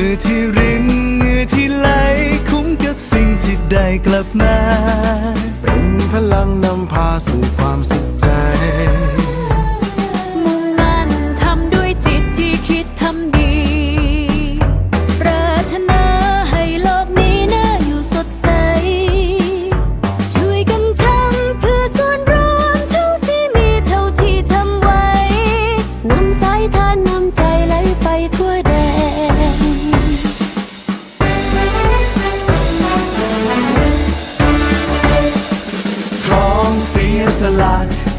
เงื้อที่รินเงื้อที่ไหลคุ้มกับสิ่งที่ได้กลับมา